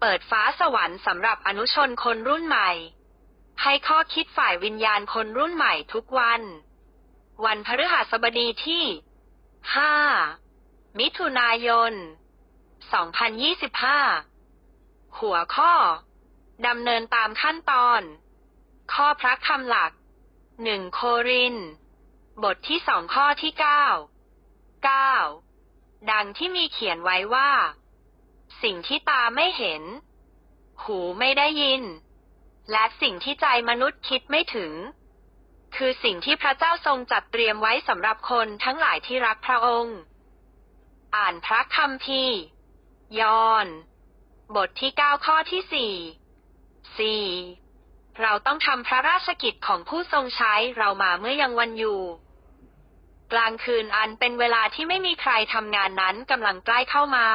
เปิดฟ้าสวรรค์สำหรับอนุชนคนรุ่นใหม่ ให้ข้อคิดฝ่ายวิญญาณคนรุ่นใหม่ทุกวัน วันพฤหัสบดีที่ 5 มิถุนายน 2025 หัวข้อ ดำเนินตามขั้นตอน ข้อพระคำหลัก 1 โคริน บทที่สองข้อที่ 9 9 ดังที่มีเขียนไว้ว่า สิ่งที่ตาไม่เห็น หูไม่ได้ยิน และสิ่งที่ใจมนุษย์คิดไม่ถึง คือสิ่งที่พระเจ้าทรงจัดเตรียมไว้สำหรับคนทั้งหลายที่รักพระองค์ อ่านพระคัมภีร์ยอห์นบทที่เก้าข้อที่สี่สี่เราต้องทำพระราชกิจของผู้ทรงใช้เรามาเมื่อยังวันอยู่กลางคืนอันเป็นเวลาที่ไม่มีใครทำงานนั้นกำลังใกล้เข้ามา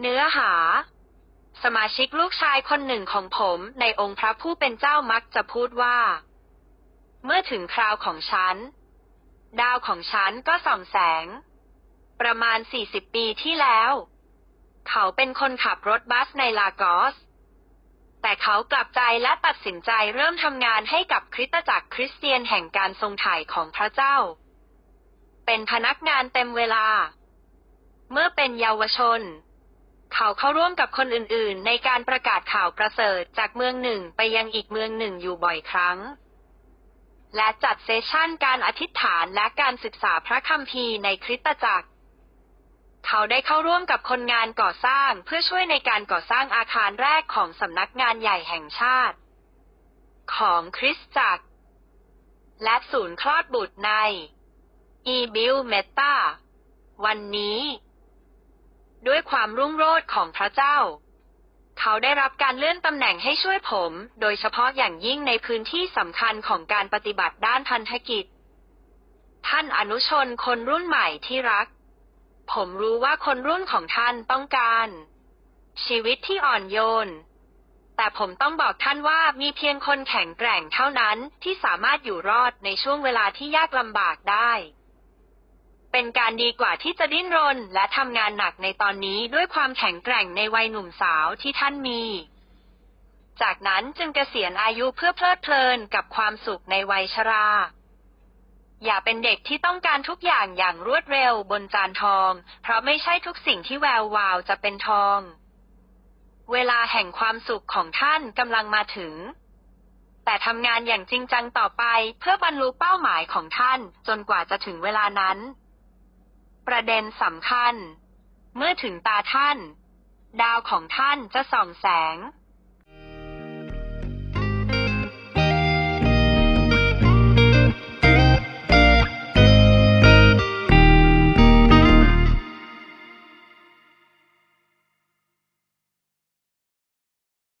เนื้อหา สมาชิกลูกชายคนหนึ่งของผมในองค์พระผู้เป็นเจ้ามักจะพูดว่า เมื่อถึงคราวของฉัน ดาวของฉันก็ส่องแสง ประมาณ 40 ปีที่แล้ว เขาเป็นคนขับรถบัสในลากอสแต่เขากลับใจและตัดสินใจเริ่มทำงานให้กับคริสตจักรคริสเตียนแห่งการทรงถ่ายของพระเจ้า เป็นพนักงานเต็มเวลา เมื่อเป็นเยาวชน เขาเข้าร่วมกับคนอื่นๆ ในการประกาศข่าวประเสริฐจากเมืองหนึ่งไปยังอีกเมืองหนึ่งอยู่บ่อยครั้ง และจัดเซสชั่นการอธิษฐานและการศึกษาพระคัมภีร์ในคริสตจักร เขาได้เข้าร่วมกับคนงานก่อสร้างเพื่อช่วยในการก่อสร้างอาคารแรกของสำนักงานใหญ่แห่งชาติ ของคริสตจักร และศูนย์คลอดบุตรใน e b i l m e t a วันนี้ ด้วยความรุ่งโรจน์ของพระเจ้า เขาได้รับการเลื่อนตำแหน่งให้ช่วยผม โดยเฉพาะอย่างยิ่งในพื้นที่สำคัญของการปฏิบัติด้านพันธกิจ ท่านอนุชนคนรุ่นใหม่ที่รัก ผมรู้ว่าคนรุ่นของท่านต้องการ ชีวิตที่อ่อนโยน แต่ผมต้องบอกท่านว่ามีเพียงคนแข็งแกร่งเท่านั้นที่สามารถอยู่รอดในช่วงเวลาที่ยากลำบากได้ เป็นการดีกว่าที่จะดิ้นรน และทำงานหนักในตอนนี้ด้วยความแข็งแกร่งในวัยหนุ่มสาวที่ท่านมี จากนั้นจึงเกษียณอายุเพื่อเพลิดเพลินกับความสุขในวัยชรา อย่าเป็นเด็กที่ต้องการทุกอย่างอย่างรวดเร็วบนจานทอง เพราะไม่ใช่ทุกสิ่งที่แวววาวจะเป็นทอง เวลาแห่งความสุขของท่านกำลังมาถึงแต่ทำงานอย่างจริงจังต่อไปเพื่อบรรลุเป้าหมายของท่านจนกว่าจะถึงเวลานั้น ประเด็นสำคัญ เมื่อถึงตาท่าน ดาวของท่านจะส่องแสง